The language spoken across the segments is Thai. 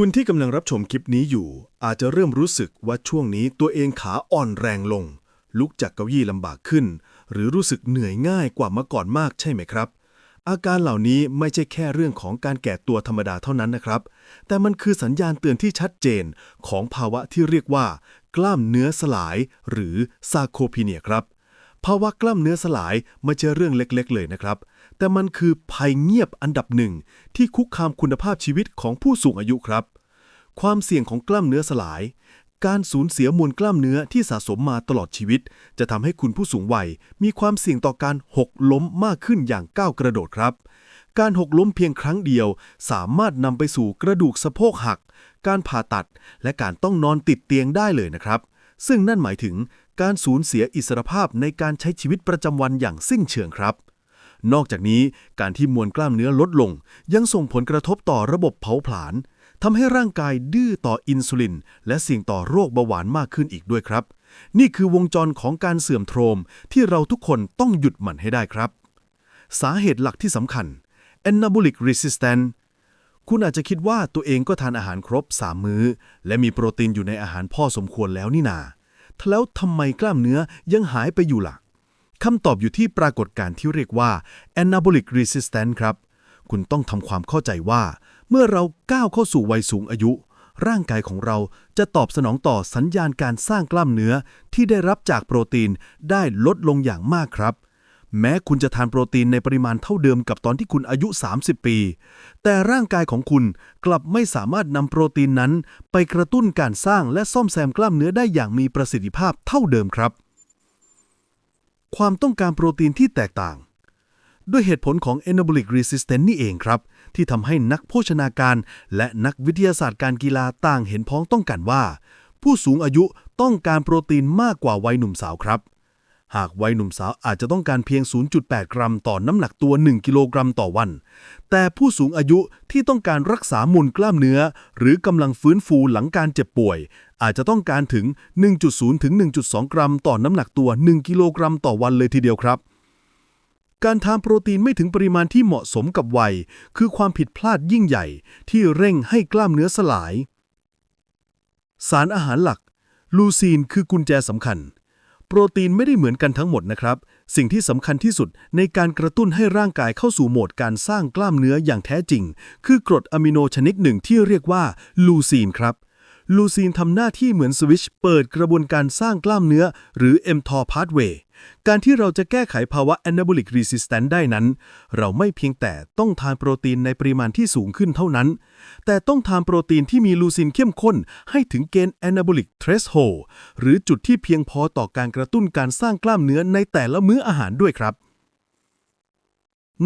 คุณที่กำลังรับชมคลิปนี้อยู่ อาจจะเริ่มรู้สึกว่าช่วงนี้ตัวเองขาอ่อนแรงลง ลุกจากเก้าอี้ลำบากขึ้น หรือรู้สึกเหนื่อยง่ายกว่าเมื่อก่อนมากใช่ไหมครับ อาการเหล่านี้ไม่ใช่แค่เรื่องของการแก่ตัวธรรมดาเท่านั้นนะครับ แต่มันคือสัญญาณเตือนที่ชัดเจนของภาวะที่เรียกว่า กล้ามเนื้อสลาย หรือซาโคพีเนียครับภาวะกล้ามเนื้อสลายไม่ใช่เรื่องเล็กๆ เลยนะครับ แต่มันคือภัยเงียบอันดับหนึ่งที่คุกคามคุณภาพชีวิตของผู้สูงอายุครับ ความเสี่ยงของกล้ามเนื้อสลาย การสูญเสียมวลกล้ามเนื้อที่สะสมมาตลอดชีวิต จะทำให้คุณผู้สูงวัย มีความเสี่ยงต่อการหกล้มมากขึ้นอย่างก้าวกระโดดครับ การหกล้มเพียงครั้งเดียว สามารถนำไปสู่กระดูกสะโพกหัก การผ่าตัด และการต้องนอนติดเตียงได้เลยนะครับ ซึ่งนั่นหมายถึงการสูญเสียอิสรภาพในการใช้ชีวิตประจำวันอย่างสิ้นเชิงครับ นอกจากนี้การที่มวลกล้ามเนื้อลดลง ยังส่งผลกระทบต่อระบบเผาผลาญทำให้ร่างกายดื้อต่ออินซูลิน และเสี่ยงต่อโรคเบาหวานมากขึ้นอีกด้วยครับ นี่คือวงจรของการเสื่อมโทรมที่เราทุกคนต้องหยุดมันให้ได้ครับ สาเหตุหลักที่สำคัญ anabolic resistance คุณอาจจะคิดว่าตัวเองก็ทานอาหารครบ 3 มื้อ และมีโปรตีนอยู่ในอาหารพ่อสมควรแล้วนี่นา แล้วทำไมกล้ามเนื้อยังหายไปอยู่ล่ะ คำตอบอยู่ที่ปรากฏการณ์ที่เรียกว่า anabolic resistance ครับ คุณต้องทำความเข้าใจว่า เมื่อเราก้าวเข้าสู่วัยสูงอายุ ร่างกายของเราจะตอบสนองต่อสัญญาณการสร้างกล้ามเนื้อที่ได้รับจากโปรตีนได้ลดลงอย่างมากครับ แม้คุณจะทานโปรตีนในปริมาณเท่าเดิมกับตอนที่คุณอายุ 30 ปี แต่ร่างกายของคุณกลับไม่สามารถนำโปรตีนนั้น ไปกระตุ้นการสร้างและซ่อมแซมกล้ามเนื้อได้อย่างมีประสิทธิภาพเท่าเดิมครับ ความต้องการโปรตีนที่แตกต่าง ด้วยเหตุผลของ anabolic resistance นี่เองครับ ที่ทำให้นักโภชนาการ และนักวิทยาศาสตร์การกีฬาต่างเห็นพ้องต้องกันว่า ผู้สูงอายุต้องการโปรตีนมากกว่าวัยหนุ่มสาวครับ หากวัยหนุ่มสาวอาจจะต้องการเพียง 0.8 กรัม ต่อน้ำหนักตัว 1 กิโลกรัมต่อวัน แต่ผู้สูงอายุที่ต้องการรักษามวลกล้ามเนื้อ หรือกำลังฟื้นฟูหลังการเจ็บป่วย อาจจะต้องการถึง 1.0 ถึง 1.2 กรัม ต่อน้ำหนักตัว 1 กิโลกรัมต่อวันเลยทีเดียวครับ การทานโปรตีนไม่ถึงปริมาณที่เหมาะสมกับวัย คือความผิดพลาดยิ่งใหญ่ ที่เร่งให้กล้ามเนื้อสลาย สารอาหารหลัก ลูซีนคือกุญแจสำคัญ โปรตีนไม่ได้เหมือนกันทั้งหมดนะครับ สิ่งที่สำคัญที่สุดในการกระตุ้นให้ร่างกายเข้าสู่โหมดการสร้างกล้ามเนื้ออย่างแท้จริง คือกรดอะมิโนชนิดหนึ่งที่เรียกว่าลูซีนครับ ลูซีนทำหน้าที่เหมือนสวิตช์เปิดกระบวนการสร้างกล้ามเนื้อ หรือ mTOR pathway การที่เราจะแก้ไขภาวะ anabolic resistance ได้นั้น เราไม่เพียงแต่ต้องทานโปรตีนในปริมาณที่สูงขึ้นเท่านั้น แต่ต้องทานโปรตีนที่มีลูซินเข้มข้น ให้ถึงเกณฑ์ anabolic threshold หรือจุดที่เพียงพอต่อการกระตุ้นการสร้างกล้ามเนื้อในแต่ละมื้ออาหารด้วยครับ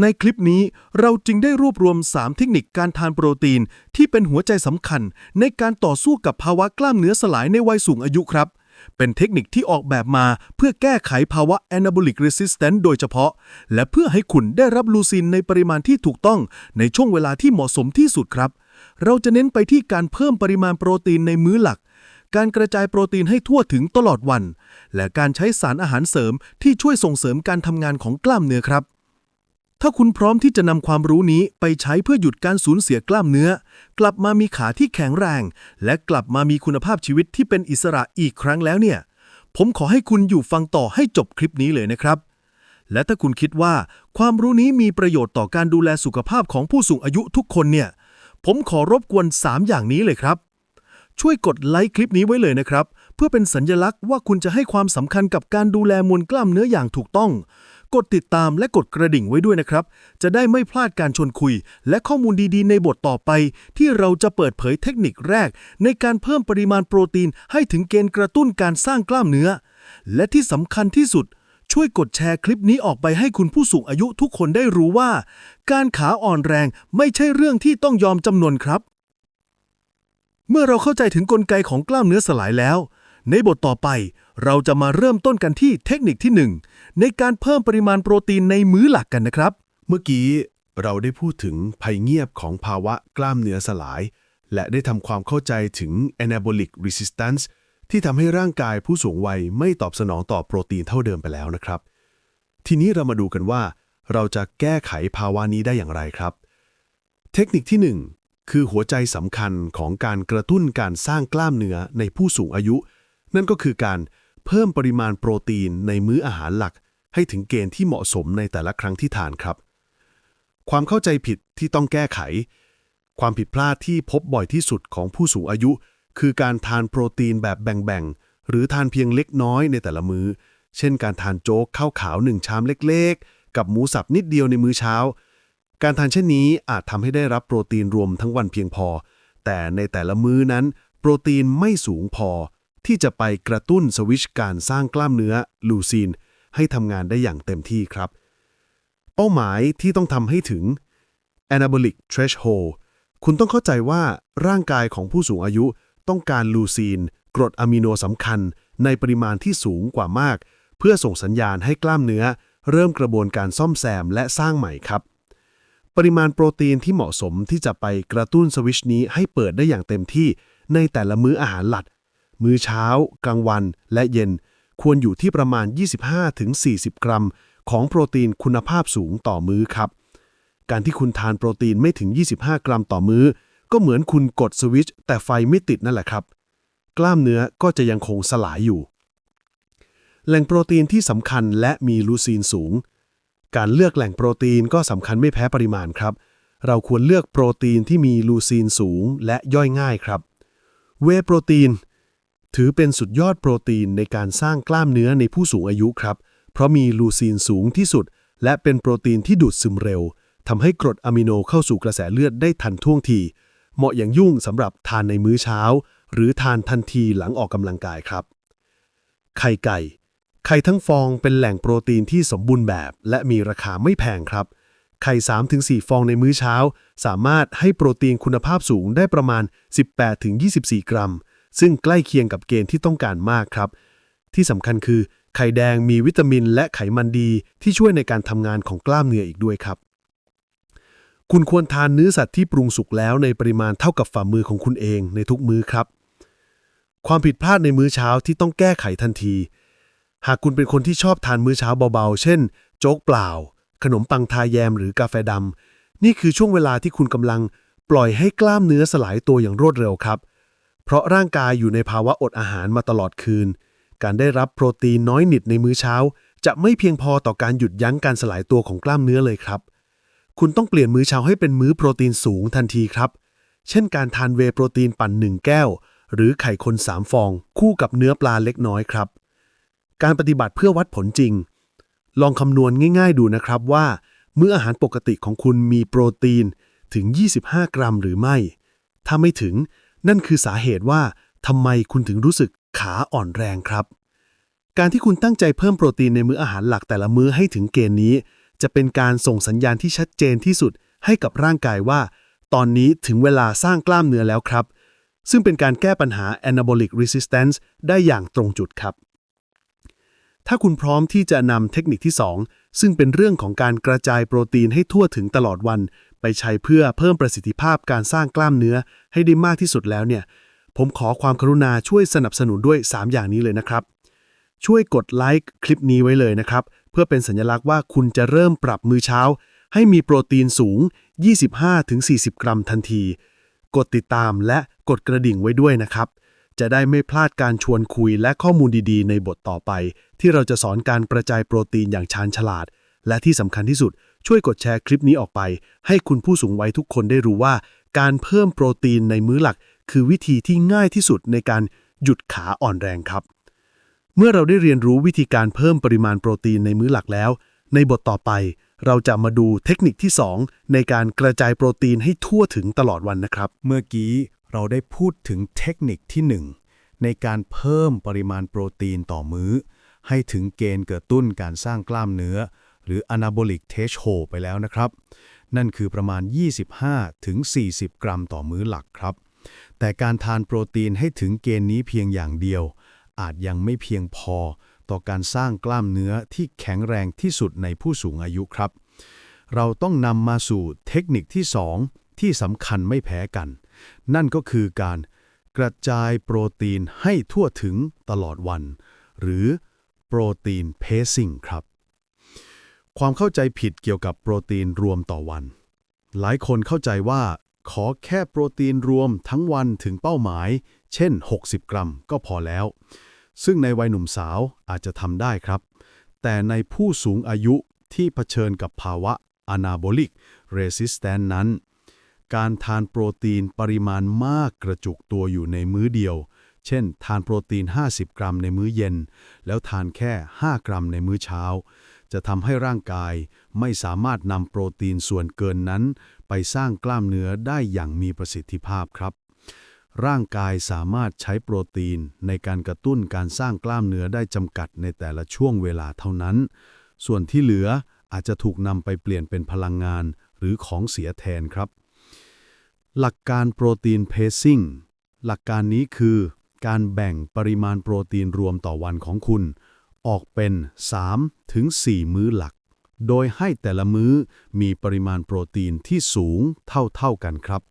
ในคลิปนี้เราจึงได้รวบรวม 3 เทคนิคการทานโปรตีน ที่เป็นหัวใจสำคัญ ในการต่อสู้กับภาวะกล้ามเนื้อสลายในวัยสูงอายุครับ เป็นเทคนิคที่ออกแบบมาเพื่อแก้ไขภาวะ anabolic resistance โดยเฉพาะ และเพื่อให้คุณได้รับลูซินในปริมาณที่ถูกต้อง ในช่วงเวลาที่เหมาะสมที่สุดครับ เราจะเน้นไปที่การเพิ่มปริมาณโปรตีนในมื้อหลัก การกระจายโปรตีนให้ทั่วถึงตลอดวัน และการใช้สารอาหารเสริมที่ช่วยส่งเสริมการทำงานของกล้ามเนื้อครับ ถ้าคุณพร้อมที่จะนำความรู้นี้ไปใช้เพื่อหยุดการสูญเสียกล้ามเนื้อ กลับมามีขาที่แข็งแรง และกลับมามีคุณภาพชีวิตที่เป็นอิสระอีกครั้งแล้วเนี่ย ผมขอให้คุณอยู่ฟังต่อให้จบคลิปนี้เลยนะครับ และถ้าคุณคิดว่าความรู้นี้มีประโยชน์ต่อการดูแลสุขภาพของผู้สูงอายุทุกคนเนี่ย ผมขอรบกวน 3 อย่างนี้เลยครับ ช่วยกดไลค์คลิปนี้ไว้เลยนะครับ เพื่อเป็นสัญลักษณ์ว่าคุณจะให้ความสำคัญกับการดูแลมวลกล้ามเนื้ออย่างถูกต้อง กดติดตามและกดกระดิ่งไว้ด้วยนะครับ จะได้ไม่พลาดการชวนคุย และข้อมูลดีๆ ในบทต่อไป ที่เราจะเปิดเผยเทคนิคแรก ในการเพิ่มปริมาณโปรตีนให้ถึงเกณฑ์กระตุ้นการสร้างกล้ามเนื้อ และที่สำคัญที่สุด ช่วยกดแชร์คลิปนี้ออกไปให้คุณผู้สูงอายุทุกคนได้รู้ว่า การขาอ่อนแรงไม่ใช่เรื่องที่ต้องยอมจำนนครับ เมื่อเราเข้าใจถึงกลไกของกล้ามเนื้อสลายแล้ว ในบทต่อไป เราจะมาเริ่มต้นกันที่เทคนิคที่ 1 ในการเพิ่มปริมาณโปรตีนในมื้อหลักกันนะครับ เมื่อกี้เราได้พูดถึงภัยเงียบของภาวะกล้ามเนื้อสลาย และได้ทำความเข้าใจถึง anabolic resistance ที่ทำให้ร่างกายผู้สูงวัยไม่ตอบสนองต่อโปรตีนเท่าเดิมไปแล้วนะครับ ทีนี้เรามาดูกันว่า เราจะแก้ไขภาวะนี้ได้อย่างไรครับ เทคนิคที่คือหัวใจสำคัญของการกระตุ้นการสร้างกล้ามเนื้อในผู้สูงอายุ นั่นก็คือการเพิ่มปริมาณโปรตีนในมื้ออาหารหลัก ให้ถึงเกณฑ์ที่เหมาะสมในแต่ละครั้งที่ทานครับ ความเข้าใจผิดที่ต้องแก้ไข ความผิดพลาดที่พบบ่อยที่สุดของผู้สูงอายุ คือการทานโปรตีนแบบแบ่งๆ หรือทานเพียงเล็กน้อยในแต่ละมือ้อ เช่น การทานโจ๊กข้าวขาวหนึ่งชามเล็กๆ กับหมูสับนิดเดียวในมื้อเช้า การทานเช่นนี้อาจทำให้ได้รับโปรตีนรวมทั้งวันเพียงพอ แต่ในแต่ละมื้อนั้น โปรตีนไม่สูงพอ ที่จะไปกระตุ้นสวิตชการสร้างกล้ามเนื้อลูซีน ให้ทำงานได้อย่างเต็มที่ครับ เป้าหมายที่ต้องทำให้ถึง anabolic threshold คุณต้องเข้าใจว่าร่างกายของผู้สูงอายุต้องการลูซีน กรดอะมิโนสำคัญ ในปริมาณที่สูงกว่ามาก เพื่อส่งสัญญาณให้กล้ามเนื้อ เริ่มกระบวนการซ่อมแซมและสร้างใหม่ครับ ปริมาณโปรตีนที่เหมาะสมที่จะไปกระตุ้นสวิตชนี้ให้เปิดได้อย่างเต็มที่ในแต่ละมื้ออาหารหลัก มื้อเช้า กลางวัน และเย็น ควรอยู่ที่ประมาณ 25-40 กรัม ของโปรตีนคุณภาพสูงต่อมื้อครับ การที่คุณทานโปรตีนไม่ถึง 25 กรัมต่อมื้อ ก็เหมือนคุณกดสวิตช์แต่ไฟไม่ติดนั่นแหละครับ กล้ามเนื้อก็จะยังคงสลายอยู่ แหล่งโปรตีนที่สำคัญและมีลูซีนสูง การเลือกแหล่งโปรตีนก็สำคัญไม่แพ้ปริมาณครับเราควรเลือกโปรตีนที่มีลูซีนสูงและย่อยง่ายครับ เวโปรตีน ถือเป็นสุดยอดโปรตีนในการสร้างกล้ามเนื้อในผู้สูงอายุครับ เพราะมีลูซีนสูงที่สุด และเป็นโปรตีนที่ดูดซึมเร็วทำให้กรดอะมิโนเข้าสู่กระแสเลือดได้ทันท่วงที เหมาะอย่างยุ่งสำหรับทานในมื้อเช้า หรือทานทันทีหลังออกกำลังกายครับ ไข่ไก่ ไข่ทั้งฟองเป็นแหล่งโปรตีนที่สมบูรณ์แบบ และมีราคาไม่แพงครับ ไข่ 3-4 ฟองในมื้อเช้า สามารถให้โปรตีนคุณภาพสูงได้ประมาณ 18-24 กรัม ซึ่งใกล้เคียงกับเกณฑ์ที่ต้องการมากครับ ที่สำคัญคือ ไข่แดงมีวิตามินและไขมันดี ที่ช่วยในการทำงานของกล้ามเนื้ออีกด้วยครับ คุณควรทานเนื้อสัตว์ที่ปรุงสุกแล้วในปริมาณเท่ากับฝ่ามือของคุณเองในทุกมื้อครับ ความผิดพลาดในมื้อเช้าที่ต้องแก้ไขทันที หากคุณเป็นคนที่ชอบทานมื้อเช้าเบาๆ เช่น โจ๊กเปล่า ขนมปังทาแยมหรือกาแฟดำนี่คือช่วงเวลาที่คุณกำลังปล่อยให้กล้ามเนื้อสลายตัวอย่างรวดเร็วครับ ราะร่างกายอยู่ในภาวะอดอาหารมาตลอดคืน การได้รับโปรตีนน้อยนิดในมื้อเช้า จะไม่เพียงพอต่อการหยุดยั้งการสลายตัวของกล้ามเนื้อเลยครับ คุณต้องเปลี่ยนมื้อเช้าให้เป็นมื้อโปรตีนสูงทันทีครับ เช่นการทานเวโปรตีนปั่นหนึ่งแก้ว หรือไข่คนสามฟอง คู่กับเนื้อปลาเล็กน้อยครับ การปฏิบัติเพื่อวัดผลจริง ลองคำนวณง่าย ๆ ดูนะครับว่า มื้ออาหารปกติของคุณมีโปรตีนถึง 25 กรัมหรือไม่ ถ้าไม่ถึง นั่นคือสาเหตุว่าทำไมคุณถึงรู้สึกขาอ่อนแรงครับ การที่คุณตั้งใจเพิ่มโปรตีนในมื้ออาหารหลักแต่ละมื้อให้ถึงเกณฑ์นี้ จะเป็นการส่งสัญญาณที่ชัดเจนที่สุดให้กับร่างกายว่า ตอนนี้ถึงเวลาสร้างกล้ามเนื้อแล้วครับ ซึ่งเป็นการแก้ปัญหา anabolic resistance ได้อย่างตรงจุดครับ ถ้าคุณพร้อมที่จะนำเทคนิคที่ 2 ซึ่งเป็นเรื่องของการกระจายโปรตีนให้ทั่วถึงตลอดวัน ไปใช้เพื่อเพิ่มประสิทธิภาพการสร้างกล้ามเนื้อให้ได้มากที่สุดแล้วเนี่ย ผมขอความกรุณาช่วยสนับสนุนด้วย 3 อย่างนี้เลยนะครับ ช่วยกดไลค์คลิปนี้ไว้เลยนะครับ เพื่อเป็นสัญลักษณ์ว่าคุณจะเริ่มปรับมือเช้า ให้มีโปรตีนสูง 25-40 กรัมทันที กดติดตามและกดกระดิ่งไว้ด้วยนะครับ จะได้ไม่พลาดการชวนคุยและข้อมูลดีๆ ในบทต่อไป ที่เราจะสอนการกระจายโปรตีนอย่างชาญฉลาด และที่สำคัญที่สุด ช่วยกดแชร์คลิปนี้ออกไป ให้คุณผู้สูงวัยทุกคนได้รู้ว่า การเพิ่มโปรตีนในมื้อหลัก คือวิธีที่ง่ายที่สุดในการหยุดขาอ่อนแรงครับ เมื่อเราได้เรียนรู้วิธีการเพิ่มปริมาณโปรตีนในมื้อหลักแล้ว ในบทต่อไป เราจะมาดูเทคนิคที่ 2 ในการกระจายโปรตีนให้ทั่วถึงตลอดวันนะครับ เมื่อกี้เราได้พูดถึงเทคนิคที่ 1 ในการเพิ่มปริมาณโปรตีนต่อมื้อ ให้ถึงเกณฑ์กระตุ้นการสร้างกล้ามเนื้อ หรือ anabolic threshold ไปแล้วนะครับ นั่นคือประมาณ 25-40กรัมต่อมื้อหลักครับ แต่การทานโปรตีนให้ถึงเกณฑ์นี้เพียงอย่างเดียว อาจยังไม่เพียงพอต่อการสร้างกล้ามเนื้อที่แข็งแรงที่สุดในผู้สูงอายุครับ เราต้องนำมาสู่เทคนิคที่ 2 ที่สำคัญไม่แพ้กัน นั่นก็คือการกระจายโปรตีนให้ทั่วถึงตลอดวัน หรือโปรตีนเพซิ่งครับ ความเข้าใจผิดเกี่ยวกับโปรตีนรวมต่อวัน หลายคนเข้าใจว่า ขอแค่โปรตีนรวมทั้งวันถึงเป้าหมาย เช่น 60 กรัมก็พอแล้ว ซึ่งในวัยหนุ่มสาวอาจจะทำได้ครับ แต่ในผู้สูงอายุที่เผชิญกับภาวะ anabolic resistant นั้น การทานโปรตีนปริมาณมากกระจุกตัวอยู่ในมื้อเดียว เช่น ทานโปรตีน 50 กรัมในมื้อเย็น แล้วทานแค่ 5 กรัมในมื้อเช้า จะทำให้ร่างกายไม่สามารถนำโปรตีนส่วนเกินนั้น ไปสร้างกล้ามเนื้อได้อย่างมีประสิทธิภาพครับ ร่างกายสามารถใช้โปรตีนในการกระตุ้นการสร้างกล้ามเนื้อได้จำกัดในแต่ละช่วงเวลาเท่านั้น ส่วนที่เหลืออาจจะถูกนำไปเปลี่ยนเป็นพลังงานหรือของเสียแทนครับ หลักการโปรตีนเพซซิ่งหลักการนี้คือ การแบ่งปริมาณโปรตีนรวมต่อวันของคุณ ออกเป็น 3 ถึง 4 มื้อหลัก โดยให้แต่ละมื้อมีปริมาณโปรตีนที่สูงเท่าๆกันครับ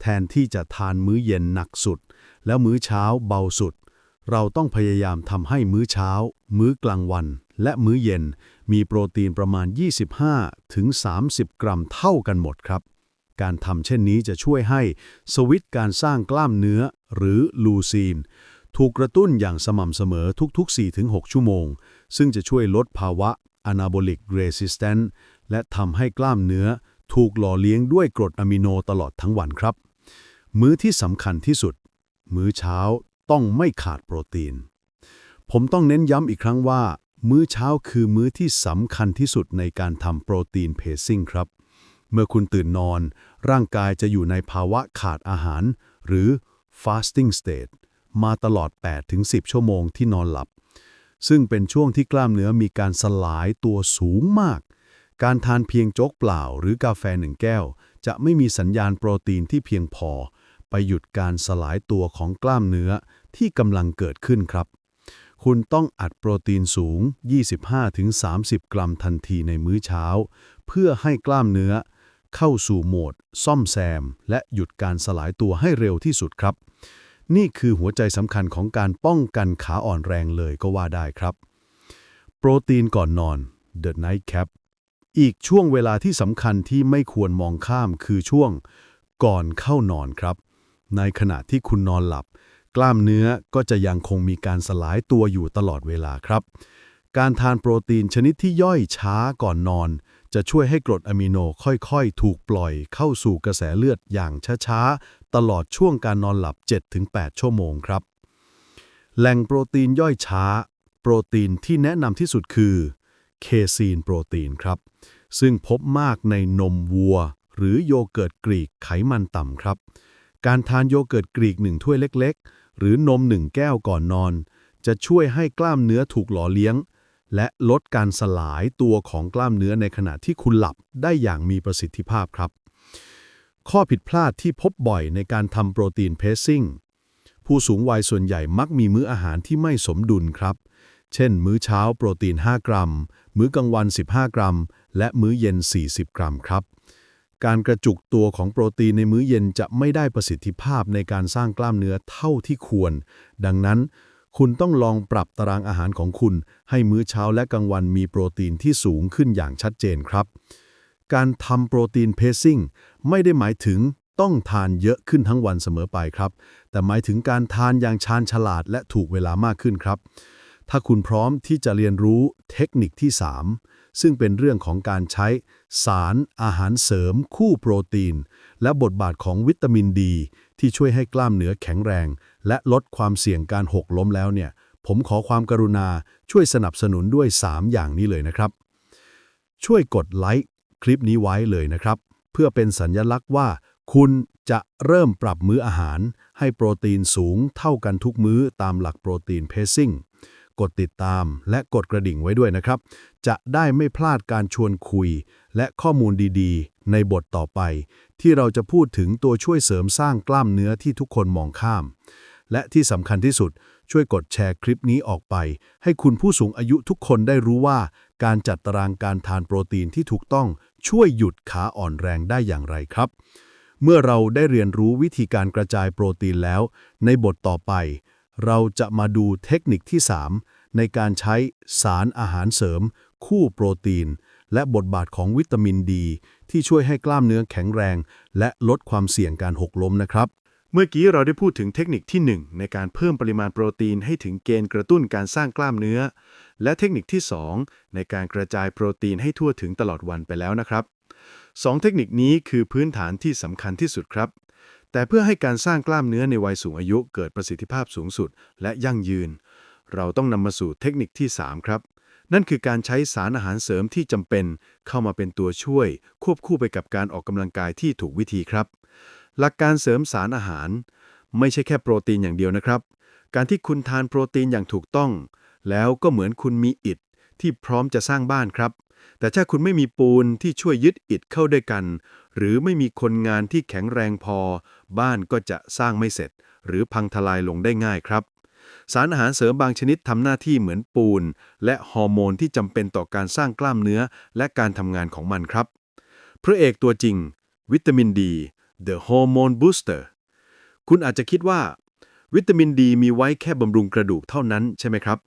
แทนที่จะทานมื้อเย็นหนักสุด แล้วมื้อเช้าเบาสุด เราต้องพยายามทำให้มื้อเช้า มื้อกลางวัน และมื้อเย็นมีโปรตีนประมาณ 25 ถึง 30 กรัมเท่ากันหมดครับการทำเช่นนี้จะช่วยให้สวิตการสร้างกล้ามเนื้อหรือลูซีน ถูกกระตุ้นอย่างสม่ำเสมอทุกๆ 4-6 ชั่วโมง ซึ่งจะช่วยลดภาวะ anabolic resistant และทำให้กล้ามเนื้อ ถูกหล่อเลี้ยงด้วยกรดอะมิโนตลอดทั้งวันครับ มื้อที่สำคัญที่สุด มื้อเช้าต้องไม่ขาดโปรตีน ผมต้องเน้นย้ำอีกครั้งว่า มื้อเช้าคือมื้อที่สำคัญที่สุดในการทำโปรตีนเพซซิ่งครับ เมื่อคุณตื่นนอน ร่างกายจะอยู่ในภาวะขาดอาหาร หรือ fasting state มาตลอด 8-10 ชั่วโมงที่นอนหลับ ซึ่งเป็นช่วงที่กล้ามเนื้อมีการสลายตัวสูงมาก การทานเพียงโจ๊กเปล่าหรือกาแฟหนึ่งแก้ว จะไม่มีสัญญาณโปรตีนที่เพียงพอ ไปหยุดการสลายตัวของกล้ามเนื้อที่กำลังเกิดขึ้นครับ คุณต้องอัดโปรตีนสูง 25-30 กรัมทันทีในมื้อเช้า เพื่อให้กล้ามเนื้อเข้าสู่โหมด ซ่อมแซม และหยุดการสลายตัวให้เร็วที่สุดครับ นี่คือหัวใจสำคัญของการป้องกันขาอ่อนแรงเลยก็ว่าได้ครับ โปรตีนก่อนนอน The Night Cap อีกช่วงเวลาที่สำคัญที่ไม่ควรมองข้ามคือช่วงก่อนเข้านอนครับ ในขณะที่คุณนอนหลับ กล้ามเนื้อก็จะยังคงมีการสลายตัวอยู่ตลอดเวลาครับ การทานโปรตีนชนิดที่ย่อยช้าก่อนนอน จะช่วยให้กรดอะมิโนค่อยๆ ถูกปล่อยเข้าสู่กระแสเลือดอย่างช้าๆ ตลอดช่วงการนอนหลับ 7-8 ชั่วโมงครับ แหล่งโปรตีนย่อยช้า โปรตีนที่แนะนำที่สุดคือเคซีนโปรตีนครับ ซึ่งพบมากในนมวัว หรือโยเกิร์ตกรีกไขมันต่ำครับ การทานโยเกิร์ตกรีกหนึ่งถ้วยเล็ก ๆ หรือนมหนึ่งแก้วก่อนนอน จะช่วยให้กล้ามเนื้อถูกหล่อเลี้ยง และลดการสลายตัวของกล้ามเนื้อในขณะที่คุณหลับได้อย่างมีประสิทธิภาพครับ ข้อผิดพลาดที่พบบ่อยในการทำโปรตีนเพสซิ่งผู้สูงวัยส่วนใหญ่มักมีมื้ออาหารที่ไม่สมดุลครับ เช่น มื้อเช้าโปรตีน 5 กรัม มื้อกลางวัน 15 กรัม และมื้อเย็น 40 กรัมครับ การกระจุกตัวของโปรตีนในมื้อเย็นจะไม่ได้ประสิทธิภาพในการสร้างกล้ามเนื้อเท่าที่ควร ดังนั้น คุณต้องลองปรับตารางอาหารของคุณ ให้มื้อเช้าและกลางวันมีโปรตีนที่สูงขึ้นอย่างชัดเจนครับ การทำโปรตีนเพซซิ่งไม่ได้หมายถึงต้องทานเยอะขึ้นทั้งวันเสมอไปครับ แต่หมายถึงการทานอย่างชาญฉลาดและถูกเวลามากขึ้นครับ ถ้าคุณพร้อมที่จะเรียนรู้เทคนิคที่ 3 ซึ่งเป็นเรื่องของการใช้สารอาหารเสริม คู่โปรตีน และบทบาทของวิตามินดี ที่ช่วยให้กล้ามเนื้อแข็งแรง และลดความเสี่ยงการหกล้มแล้วเนี่ย ผมขอความกรุณาช่วยสนับสนุนด้วย 3 อย่างนี้เลยนะครับ ช่วยกดไลค์คลิปนี้ไว้เลยนะครับ เพื่อเป็นสัญญลักษณ์ว่า คุณจะเริ่มปรับมื้ออาหาร ให้โปรตีนสูงเท่ากันทุกมื้อตามหลักโปรตีนเพซซิ่ง กดติดตาม และกดกระดิ่งไว้ด้วยนะครับ จะได้ไม่พลาดการชวนคุย และข้อมูลดีๆ ในบทต่อไป ที่เราจะพูดถึงตัวช่วยเสริมสร้างกล้ามเนื้อที่ทุกคนมองข้าม และที่สำคัญที่สุด ช่วยกดแชร์คลิปนี้ออกไป ให้คุณผู้สูงอายุทุกคนได้รู้ว่า การจัดตารางการทานโปรตีนที่ถูกต้องช่วยหยุดขาอ่อนแรงได้อย่างไรครับเมื่อเราได้เรียนรู้วิธีการกระจายโปรตีนแล้ว ในบทต่อไป เราจะมาดูเทคนิคที่ 3 ในการใช้สารอาหารเสริม คู่โปรตีน และบทบาทของวิตามินดี ที่ช่วยให้กล้ามเนื้อแข็งแรง และลดความเสี่ยงการหกล้มนะครับ เมื่อกี้เราได้พูดถึงเทคนิคที่ 1 ในการเพิ่มปริมาณโปรตีนให้ถึงเกณฑ์กระตุ้นการสร้างกล้ามเนื้อ และเทคนิคที่ 2 ในการกระจายโปรตีนให้ทั่วถึงตลอดวันไปแล้วนะครับสองเทคนิคนี้คือพื้นฐานที่สำคัญที่สุดครับ แต่เพื่อให้การสร้างกล้ามเนื้อในวัยสูงอายุเกิดประสิทธิภาพสูงสุด และยั่งยืน เราต้องนำมาสู่เทคนิคที่ 3 ครับ นั่นคือการใช้สารอาหารเสริมที่จำเป็น เข้ามาเป็นตัวช่วย ควบคู่ไปกับการออกกำลังกายที่ถูกวิธีครับ หลักการเสริมสารอาหาร ไม่ใช่แค่โปรตีนอย่างเดียวนะครับ การที่คุณทานโปรตีนอย่างถูกต้อง แล้วก็เหมือนคุณมีอิฐที่พร้อมจะสร้างบ้านครับ แต่ถ้าคุณไม่มีปูนที่ช่วยยึดอิฐเข้าด้วยกัน หรือไม่มีคนงานที่แข็งแรงพอ บ้านก็จะสร้างไม่เสร็จ หรือพังทลายลงได้ง่ายครับ สารอาหารเสริมบางชนิดทำหน้าที่เหมือนปูน และฮอร์โมนที่จำเป็นต่อการสร้างกล้ามเนื้อและการทำงานของมันครับ พระเอกตัวจริง วิตามินดี The Hormone Booster คุณอาจจะคิดว่า วิตามินดีมีไว้แค่บำรุงกระดูกเท่านั้นใช่ไหมครับ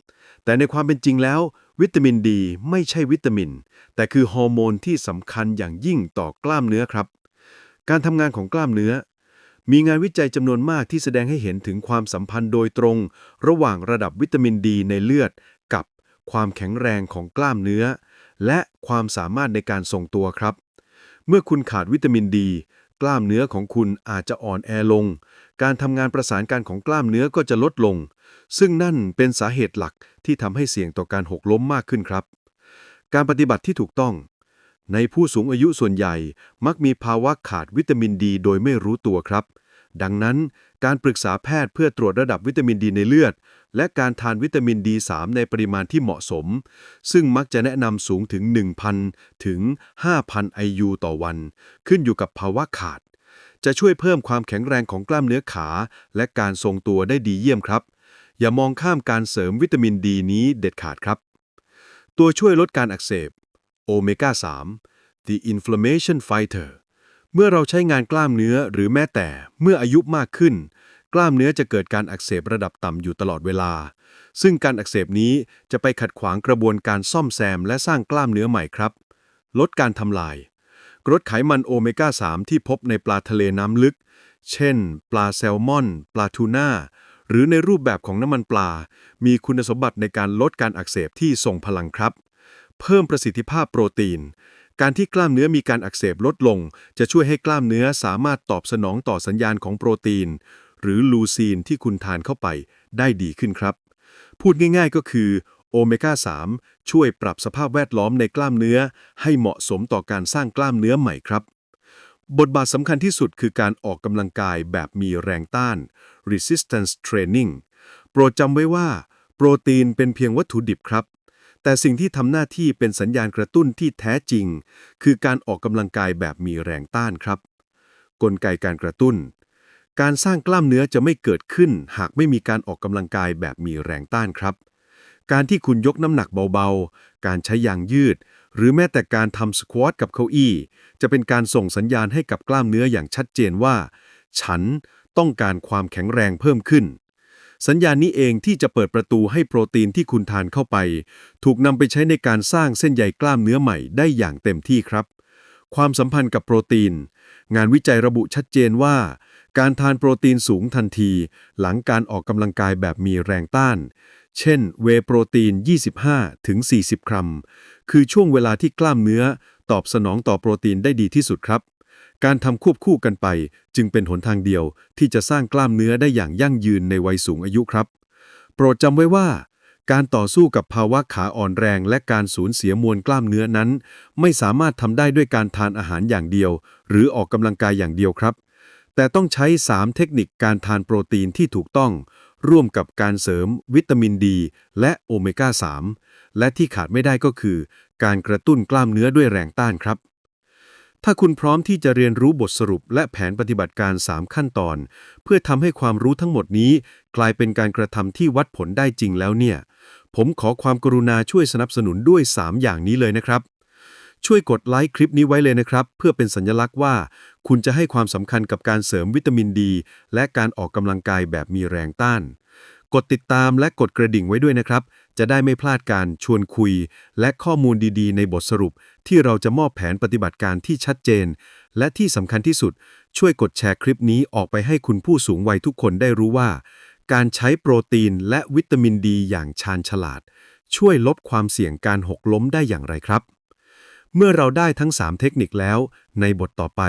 แต่ในความเป็นจริงแล้ว วิตามินดีไม่ใช่วิตามิน แต่คือฮอร์โมนที่สำคัญอย่างยิ่งต่อกล้ามเนื้อครับ การทำงานของกล้ามเนื้อ มีงานวิจัยจำนวนมากที่แสดงให้เห็นถึงความสัมพันธ์โดยตรง ระหว่างระดับวิตามินดีในเลือด กับความแข็งแรงของกล้ามเนื้อ และความสามารถในการทรงตัวครับ เมื่อคุณขาดวิตามินดี กล้ามเนื้อของคุณอาจจะอ่อนแอลง การทำงานประสานการของกล้ามเนื้อก็จะลดลง ซึ่งนั่นเป็นสาเหตุหลักที่ทำให้เสี่ยงต่อการหกล้มมากขึ้นครับ การปฏิบัติที่ถูกต้อง ในผู้สูงอายุส่วนใหญ่มักมีภาวะขาดวิตามินดี โดยไม่รู้ตัวครับ ดังนั้นการปรึกษาแพทย์เพื่อตรวจระดับวิตามินดีในเลือด และการทานวิตามินดี 3 ในปริมาณที่เหมาะสม ซึ่งมักจะแนะนำสูงถึง 1,000 ถึง 5,000 IU ต่อวัน ขึ้นอยู่กับภาวะขาด จะช่วยเพิ่มความแข็งแรงของกล้ามเนื้อขา และการทรงตัวได้ดีเยี่ยมครับ อย่ามองข้ามการเสริมวิตามินดีนี้เด็ดขาดครับ ตัวช่วยลดการอักเสบโอเมก้า3 The Inflammation Fighter เมื่อเราใช้งานกล้ามเนื้อหรือแม้แต่เมื่ออายุมากขึ้น กล้ามเนื้อจะเกิดการอักเสบระดับต่ำอยู่ตลอดเวลา ซึ่งการอักเสบนี้จะไปขัดขวางกระบวนการซ่อมแซมและสร้างกล้ามเนื้อใหม่ครับ ลดการทำลายกรดไขมันโอเมก้า 3 ที่พบในปลาทะเลน้ำลึก เช่น ปลาแซลมอน ปลาทูน่า หรือในรูปแบบของน้ำมันปลา มีคุณสมบัติในการลดการอักเสบที่ทรงพลังครับ เพิ่มประสิทธิภาพโปรตีน การที่กล้ามเนื้อมีการอักเสบลดลง จะช่วยให้กล้ามเนื้อสามารถตอบสนองต่อสัญญาณของโปรตีน หรือลูซีนที่คุณทานเข้าไปได้ดีขึ้นครับ พูดง่ายๆก็คือโอเมก้า 3 ช่วยปรับสภาพแวดล้อมในกล้ามเนื้อ ให้เหมาะสมต่อการสร้างกล้ามเนื้อใหม่ครับ บทบาทสำคัญที่สุดคือการออกกำลังกายแบบมีแรงต้าน resistance training โปรดจำไว้ว่า โปรตีนเป็นเพียงวัตถุดิบครับ แต่สิ่งที่ทำหน้าที่เป็นสัญญาณกระตุ้นที่แท้จริง คือการออกกำลังกายแบบมีแรงต้านครับ กลไกการกระตุ้น การสร้างกล้ามเนื้อจะไม่เกิดขึ้น หากไม่มีการออกกำลังกายแบบมีแรงต้านครับ การที่คุณยกน้ำหนักเบาๆ การใช้ยางยืด หรือแม้แต่การทำสควอตกับเก้าอี้ จะเป็นการส่งสัญญาณให้กับกล้ามเนื้ออย่างชัดเจนว่า ฉันต้องการความแข็งแรงเพิ่มขึ้น สัญญาณนี้เองที่จะเปิดประตูให้โปรตีนที่คุณทานเข้าไป ถูกนำไปใช้ในการสร้างเส้นใยกล้ามเนื้อใหม่ได้อย่างเต็มที่ครับ ความสัมพันธ์กับโปรตีน งานวิจัยระบุชัดเจนว่า การทานโปรตีนสูงทันที หลังการออกกำลังกายแบบมีแรงต้าน เช่น เวโปรตีน 25ถึง40 กรัม คือช่วงเวลาที่กล้ามเนื้อ ตอบสนองต่อโปรตีนได้ดีที่สุดครับ การทำควบคู่กันไป จึงเป็นหนทางเดียวที่จะสร้างกล้ามเนื้อได้อย่างยั่งยืนในวัยสูงอายุครับ โปรดจำไว้ว่า การต่อสู้กับภาวะขาอ่อนแรงและการสูญเสียมวลกล้ามเนื้อนั้น ไม่สามารถทำได้ด้วยการทานอาหารอย่างเดียว หรือออกกำลังกายอย่างเดียวครับ แต่ต้องใช้ 3 เทคนิคการทานโปรตีนที่ถูกต้อง ร่วมกับการเสริม วิตามินดี และโอเมก้า 3 และที่ขาดไม่ได้ก็คือ การกระตุ้นกล้ามเนื้อด้วยแรงต้านครับ ถ้าคุณพร้อมที่จะเรียนรู้บทสรุปและแผนปฏิบัติการ 3 ขั้นตอน เพื่อทำให้ความรู้ทั้งหมดนี้ กลายเป็นการกระทำที่วัดผลได้จริงแล้วเนี่ย ผมขอความกรุณาช่วยสนับสนุนด้วย 3 อย่างนี้เลยนะครับ ช่วยกดไลค์คลิปนี้ไว้เลยนะครับ เพื่อเป็นสัญลักษณ์ว่า คุณจะให้ความสำคัญกับการเสริมวิตามินดี และการออกกำลังกายแบบมีแรงต้าน กดติดตามและกดกระดิ่งไว้ด้วยนะครับ จะได้ไม่พลาดการชวนคุย และข้อมูลดี ๆ ในบทสรุป ที่เราจะมอบแผนปฏิบัติการที่ชัดเจน และที่สำคัญที่สุด ช่วยกดแชร์คลิปนี้ออกไปให้คุณผู้สูงวัยทุกคนได้รู้ว่า การใช้โปรตีนและวิตามินดีอย่างชาญฉลาด ช่วยลดความเสี่ยงการหกล้มได้อย่างไรครับ เมื่อเราได้ทั้ง 3 เทคนิคแล้ว ในบทต่อไป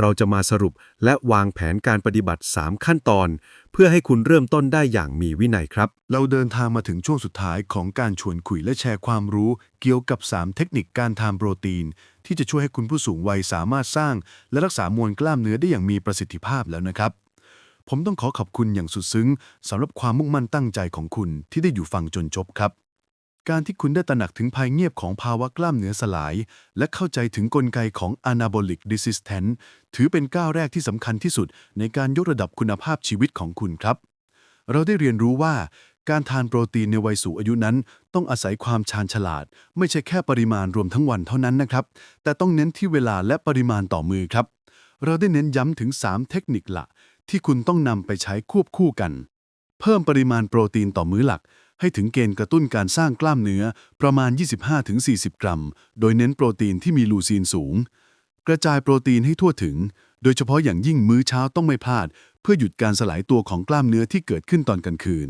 เราจะมาสรุปและวางแผนการปฏิบัติ 3 ขั้นตอน เพื่อให้คุณเริ่มต้นได้อย่างมีวินัยครับ เราเดินทางมาถึงช่วงสุดท้ายของการชวนคุยและแชร์ความรู้ เกี่ยวกับ 3 เทคนิคการทานโปรตีน ที่จะช่วยให้คุณผู้สูงวัยสามารถสร้าง และรักษามวลกล้ามเนื้อได้อย่างมีประสิทธิภาพแล้วนะครับ ผมต้องขอขอบคุณอย่างสุดซึ้งสำหรับความมุ่งมั่นตั้งใจของคุณที่ได้อยู่ฟังจนจบครับ การที่คุณได้ตระหนักถึงภัยเงียบของภาวะกล้ามเนื้อสลาย และเข้าใจถึงกลไกของ anabolic resistance ถือเป็นก้าวแรกที่สำคัญที่สุด ในการยกระดับคุณภาพชีวิตของคุณครับ เราได้เรียนรู้ว่า การทานโปรตีนในวัยสูงอายุนั้น ต้องอาศัยความชาญฉลาด ไม่ใช่แค่ปริมาณรวมทั้งวันเท่านั้นนะครับ แต่ต้องเน้นที่เวลาและปริมาณต่อมือครับ เราได้เน้นย้ำถึง 3 เทคนิคหลักที่คุณต้องนำไปใช้ควบคู่กัน เพิ่มปริมาณโปรตีนต่อมื้อหลัก ให้ถึงเกณฑ์กระตุ้นการสร้างกล้ามเนื้อประมาณ 25-40 กรัม โดยเน้นโปรตีนที่มีลูซีนสูง กระจายโปรตีนให้ทั่วถึง โดยเฉพาะอย่างยิ่งมื้อเช้าต้องไม่พลาด เพื่อหยุดการสลายตัวของกล้ามเนื้อที่เกิดขึ้นตอนกลางคืน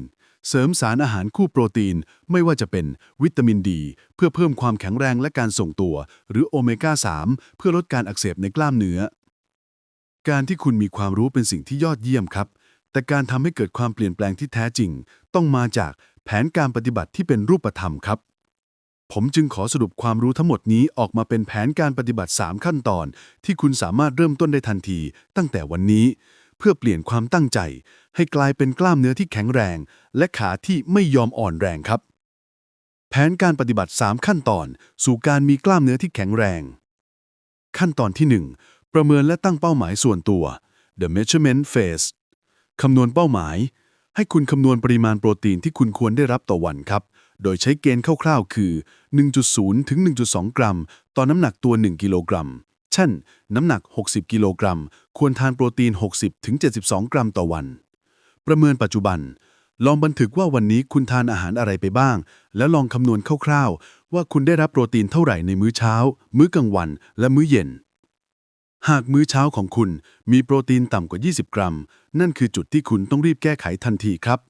เสริมสารอาหารคู่โปรตีนไม่ว่าจะเป็นวิตามินดี เพื่อเพิ่มความแข็งแรงและการส่งตัว หรือโอเมก้า 3 เพื่อลดการอักเสบในกล้ามเนื้อ การที่คุณมีความรู้เป็นสิ่งที่ยอดเยี่ยมครับแต่การทำให้เกิดความเปลี่ยนแปลงที่แท้จริง ต้องมาจาก แผนการปฏิบัติที่เป็นรูปธรรมครับ ผมจึงขอสรุปความรู้ทั้งหมดนี้ออกมาเป็นแผนการปฏิบัติ 3 ขั้นตอน ที่คุณสามารถเริ่มต้นได้ทันที ตั้งแต่วันนี้ เพื่อเปลี่ยนความตั้งใจ ให้กลายเป็นกล้ามเนื้อที่แข็งแรง และขาที่ไม่ยอมอ่อนแรงครับ แผนการปฏิบัติ 3 ขั้นตอน สู่การมีกล้ามเนื้อที่แข็งแรง ขั้นตอนที่ 1 ประเมินและตั้งเป้าหมายส่วนตัว the measurement phase คำนวณเป้าหมาย ให้คุณคำนวณปริมาณโปรตีนที่คุณควรได้รับต่อวันครับ โดยใช้เกณฑ์คร่าวๆ คือ 1.0 ถึง 1.2 กรัม ต่อน้ำหนักตัว 1 กิโลกรัม เช่น น้ำหนัก 60 กิโลกรัม ควรทานโปรตีน 60 ถึง 72 กรัมต่อวัน ประเมินปัจจุบัน ลองบันทึกว่าวันนี้คุณทานอาหารอะไรไปบ้าง แล้วลองคำนวณคร่าวๆ ว่าคุณได้รับโปรตีนเท่าไหร่ในมื้อเช้า มื้อกลางวัน และมื้อเย็น หากมื้อเช้าของคุณมีโปรตีนต่ำกว่า 20 กรัม นั่นคือจุดที่คุณต้องรีบแก้ไขทันทีครับ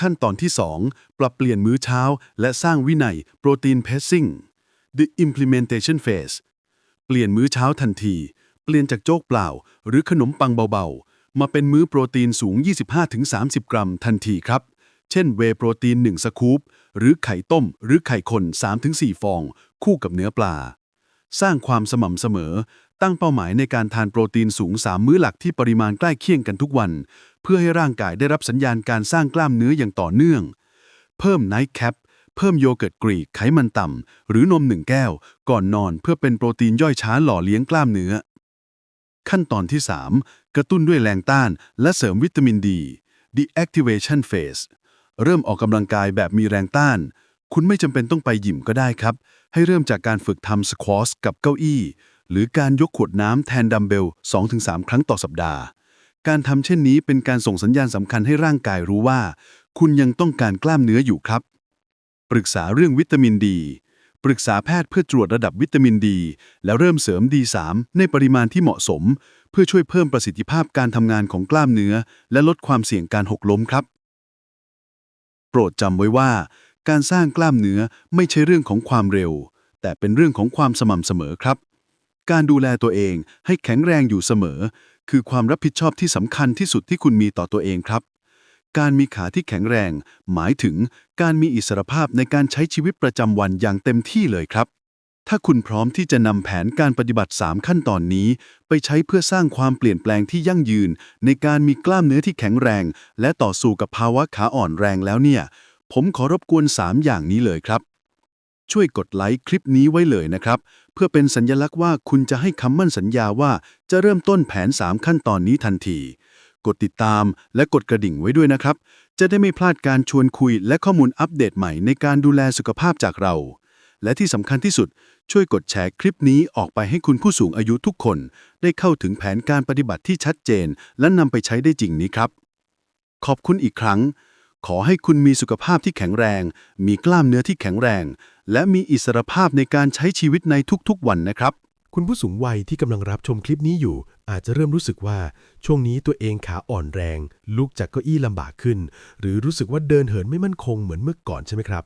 ขั้นตอนที่ 2 ปรับเปลี่ยนมื้อเช้า และสร้างวินัยโปรตีนเพสซิ่ง the implementation phase เปลี่ยนมื้อเช้าทันที เปลี่ยนจากโจ๊กเปล่า หรือขนมปังเบาๆ มาเป็นมื้อโปรตีนสูง 25-30 กรัมทันทีครับ เช่นเวโปรตีน 1 สกู๊ปหรือไข่ต้ม หรือไข่คน 3-4 ฟอง คู่กับเนื้อปลา สร้างความสม่ำเสมอ ตั้งเป้าหมายในการทานโปรตีนสูง 3 มื้อหลักที่ปริมาณใกล้เคียงกันทุกวัน เพื่อให้ร่างกายได้รับสัญญาณการสร้างกล้ามเนื้ออย่างต่อเนื่อง เพิ่มไนท์แคปเพิ่มโยเกิร์ตกรีกไขมันต่ำ หรือนมหนึ่งแก้ว ก่อนนอนเพื่อเป็นโปรตีนย่อยช้าหล่อเลี้ยงกล้ามเนื้อ ขั้นตอนที่ 3 กระตุ้นด้วยแรงต้าน และเสริมวิตามินดี the activation phase เริ่มออกกำลังกายแบบมีแรงต้าน คุณไม่จำเป็นต้องไปยิมก็ได้ครับ ให้เริ่มจากการฝึกทำสควอชกับเก้าอี้ หรือการยกขวดน้ำแทนดัมเบล 2-3 ครั้งต่อสัปดาห์ การทำเช่นนี้เป็นการส่งสัญญาณสำคัญให้ร่างกายรู้ว่า คุณยังต้องการกล้ามเนื้ออยู่ครับ ปรึกษาเรื่องวิตามินดี ปรึกษาแพทย์เพื่อตรวจระดับวิตามินดี แล้วเริ่มเสริม D3 ในปริมาณที่เหมาะสม เพื่อช่วยเพิ่มประสิทธิภาพการทำงานของกล้ามเนื้อ และลดความเสี่ยงการหกล้มครับ โปรดจำไว้ว่า การสร้างกล้ามเนื้อไม่ใช่เรื่องของความเร็ว แต่เป็นเรื่องของความสม่ำเสมอครับ การดูแลตัวเองให้แข็งแรงอยู่เสมอ คือความรับผิดชอบที่สำคัญที่สุดที่คุณมีต่อตัวเองครับ การมีขาที่แข็งแรง หมายถึงการมีอิสรภาพในการใช้ชีวิตประจำวันอย่างเต็มที่เลยครับ ถ้าคุณพร้อมที่จะนำแผนการปฏิบัติ 3 ขั้นตอนนี้ ไปใช้เพื่อสร้างความเปลี่ยนแปลงที่ยั่งยืน ในการมีกล้ามเนื้อที่แข็งแรง และต่อสู้กับภาวะขาอ่อนแรงแล้วเนี่ย ผมขอรบกวน 3 อย่างนี้เลยครับ ช่วยกดไลค์คลิปนี้ไว้เลยนะครับ เพื่อเป็นสัญลักษณ์ว่าคุณจะให้คำมั่นสัญญาว่าจะเริ่มต้นแผน 3 ขั้นตอนนี้ทันที กดติดตามและกดกระดิ่งไว้ด้วยนะครับ จะได้ไม่พลาดการชวนคุยและข้อมูลอัปเดตใหม่ในการดูแลสุขภาพจากเรา และที่สำคัญที่สุด ช่วยกดแชร์คลิปนี้ออกไปให้คุณผู้สูงอายุทุกคน ได้เข้าถึงแผนการปฏิบัติที่ชัดเจน และนำไปใช้ได้จริงนี้ครับ ขอบคุณอีกครั้ง ขอให้คุณมีสุขภาพที่แข็งแรง มีกล้ามเนื้อที่แข็งแรง และมีอิสรภาพในการใช้ชีวิตในทุกๆวันนะครับ คุณผู้สูงวัยที่กำลังรับชมคลิปนี้อยู่ อาจจะเริ่มรู้สึกว่า ช่วงนี้ตัวเองขาอ่อนแรง ลุกจากเก้าอี้ลำบากขึ้น หรือรู้สึกว่าเดินเหินไม่มั่นคงเหมือนเมื่อก่อนใช่ไหมครับ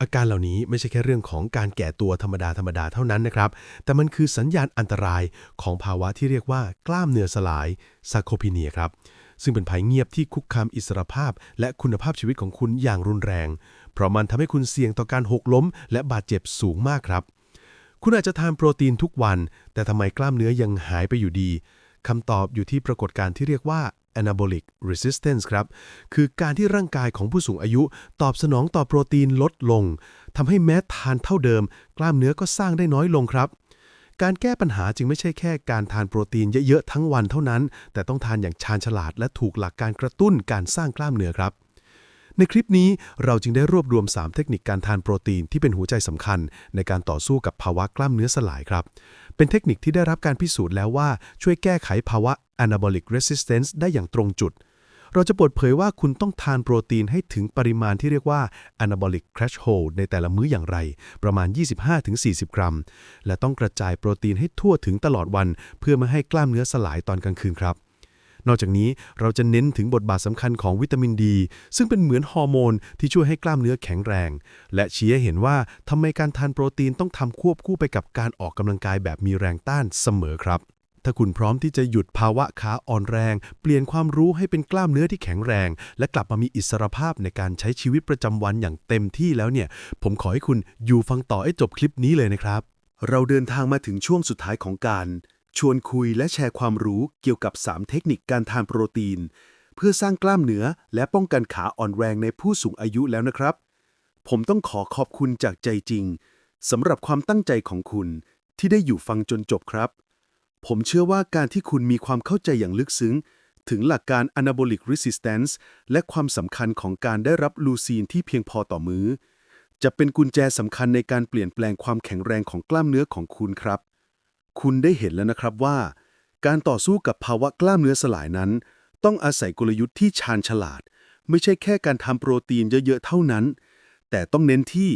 อาการเหล่านี้ไม่ใช่แค่เรื่องของการแก่ตัวธรรมดาธรรมดาเท่านั้นนะครับ แต่มันคือสัญญาณอันตรายของภาวะที่เรียกว่ากล้ามเนื้อสลายซาโคพีเนียครับ ซึ่งเป็นภัยเงียบที่คุกคามอิสรภาพ และคุณภาพชีวิตของคุณอย่างรุนแรง เพราะมันทำให้คุณเสี่ยงต่อการหกล้ม และบาดเจ็บสูงมากครับ คุณอาจจะทานโปรตีนทุกวัน แต่ทำไมกล้ามเนื้อยังหายไปอยู่ดีคำตอบอยู่ที่ปรากฏการณ์ที่เรียกว่า anabolic resistance ครับ คือการที่ร่างกายของผู้สูงอายุ ตอบสนองต่อโปรตีนลดลงทำให้แม้ทานเท่าเดิม กล้ามเนื้อก็สร้างได้น้อยลงครับ การแก้ปัญหาจึงไม่ใช่แค่การทานโปรตีนเยอะๆทั้งวันเท่านั้น แต่ต้องทานอย่างชาญฉลาดและถูกหลักการกระตุ้นการสร้างกล้ามเนื้อครับ ในคลิปนี้เราจึงได้รวบรวม 3 เทคนิคการทานโปรตีนที่เป็นหัวใจสำคัญ ในการต่อสู้กับภาวะกล้ามเนื้อสลายครับ เป็นเทคนิคที่ได้รับการพิสูจน์แล้วว่าช่วยแก้ไขภาวะ anabolic resistance ได้อย่างตรงจุด เราจะเปิดเผยว่าคุณต้องทานโปรตีนให้ถึงปริมาณที่เรียกว่า anabolic threshold ในแต่ละมื้ออย่างไร ประมาณ 25-40 กรัม และต้องกระจายโปรตีนให้ทั่วถึงตลอดวัน เพื่อไม่ให้กล้ามเนื้อสลายตอนกลางคืนครับ นอกจากนี้เราจะเน้นถึงบทบาทสำคัญของวิตามินดี ซึ่งเป็นเหมือนฮอร์โมนที่ช่วยให้กล้ามเนื้อแข็งแรง และชี้ให้เห็นว่าทำไมการทานโปรตีนต้องทำควบคู่ไปกับการออกกำลังกายแบบมีแรงต้านเสมอครับ ถ้าคุณพร้อมที่จะหยุดภาวะขาอ่อนแรง เปลี่ยนความรู้ให้เป็นกล้ามเนื้อที่แข็งแรง และกลับมามีอิสรภาพในการใช้ชีวิตประจำวันอย่างเต็มที่แล้วเนี่ย ผมขอให้คุณอยู่ฟังต่อให้จบคลิปนี้เลยนะครับ เราเดินทางมาถึงช่วงสุดท้ายของการ ชวนคุยและแชร์ความรู้เกี่ยวกับ 3 เทคนิคการทานโปรตีน เพื่อสร้างกล้ามเนื้อและป้องกันขาอ่อนแรงในผู้สูงอายุแล้วนะครับ ผมต้องขอขอบคุณจากใจจริงสำหรับความตั้งใจของคุณที่ได้อยู่ฟังจนจบครับ ผมเชื่อว่าการที่คุณมีความเข้าใจอย่างลึกซึ้ง ถึงหลักการ anabolic resistance และความสำคัญของการได้รับลูซีนที่เพียงพอต่อมื้อ จะเป็นกุญแจสำคัญในการเปลี่ยนแปลงความแข็งแรงของกล้ามเนื้อของคุณครับ คุณได้เห็นแล้วนะครับว่า การต่อสู้กับภาวะกล้ามเนื้อสลายนั้น ต้องอาศัยกลยุทธ์ที่ชาญฉลาด ไม่ใช่แค่การทำโปรตีนเยอะๆเท่านั้น แต่ต้องเน้นที่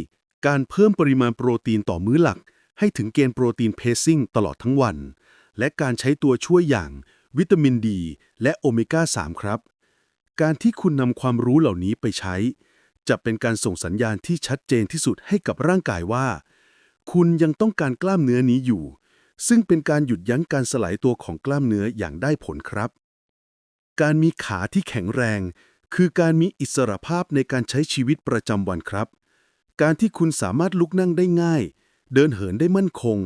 การเพิ่มปริมาณโปรตีนต่อมื้อหลัก ให้ถึงเกณฑ์โปรตีนเพซซิ่งตลอดทั้งวัน และการใช้ตัวช่วยอย่างวิตามินดี และโอเมก้า 3 ครับ การที่คุณนำความรู้เหล่านี้ไปใช้ จะเป็นการส่งสัญญาณที่ชัดเจนที่สุดให้กับร่างกายว่า คุณยังต้องการกล้ามเนื้อนี้อยู่ ซึ่งเป็นการหยุดยั้งการสลายตัวของกล้ามเนื้ออย่างได้ผลครับ การมีขาที่แข็งแรง คือการมีอิสรภาพในการใช้ชีวิตประจำวันครับ การที่คุณสามารถลุกนั่งได้ง่าย เดินเหินได้มั่นคง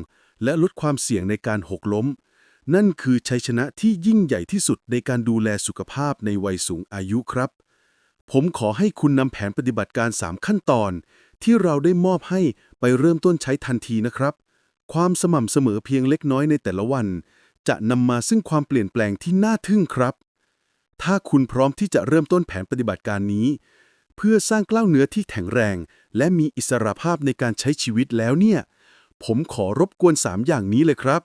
และลดความเสี่ยงในการหกล้ม นั่นคือชัยชนะที่ยิ่งใหญ่ที่สุดในการดูแลสุขภาพในวัยสูงอายุครับ ผมขอให้คุณนำแผนปฏิบัติการ 3 ขั้นตอน ที่เราได้มอบให้ไปเริ่มต้นใช้ทันทีนะครับ ความสม่ำเสมอเพียงเล็กน้อยในแต่ละวัน จะนำมาซึ่งความเปลี่ยนแปลงที่น่าทึ่งครับ ถ้าคุณพร้อมที่จะเริ่มต้นแผนปฏิบัติการนี้เพื่อสร้างกล้ามเนื้อที่แข็งแรง และมีอิสรภาพในการใช้ชีวิตแล้วเนี่ย ผมขอรบกวน 3 อย่างนี้เลยครับ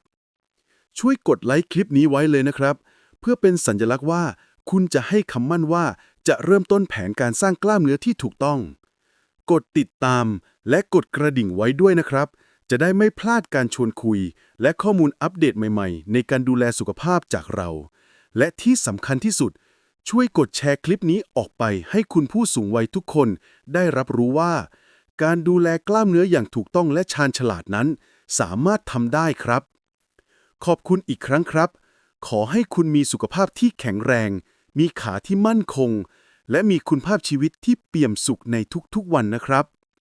ช่วยกดไลค์คลิปนี้ไว้เลยนะครับ เพื่อเป็นสัญลักษณ์ว่า คุณจะให้คำมั่นว่าจะเริ่มต้นแผนการสร้างกล้ามเนื้อที่ถูกต้อง กดติดตามและกดกระดิ่งไว้ด้วยนะครับ จะได้ไม่พลาดการชวนคุย และข้อมูลอัปเดตใหม่ๆ ในการดูแลสุขภาพจากเรา และที่สำคัญที่สุด ช่วยกดแชร์คลิปนี้ออกไปให้คุณผู้สูงวัยทุกคนได้รับรู้ว่า การดูแลกล้ามเนื้ออย่างถูกต้องและชาญฉลาดนั้น สามารถทำได้ครับ ขอบคุณอีกครั้งครับ ขอให้คุณมีสุขภาพที่แข็งแรง มีขาที่มั่นคง และมีคุณภาพชีวิตที่เปี่ยมสุขในทุกๆวันนะครับ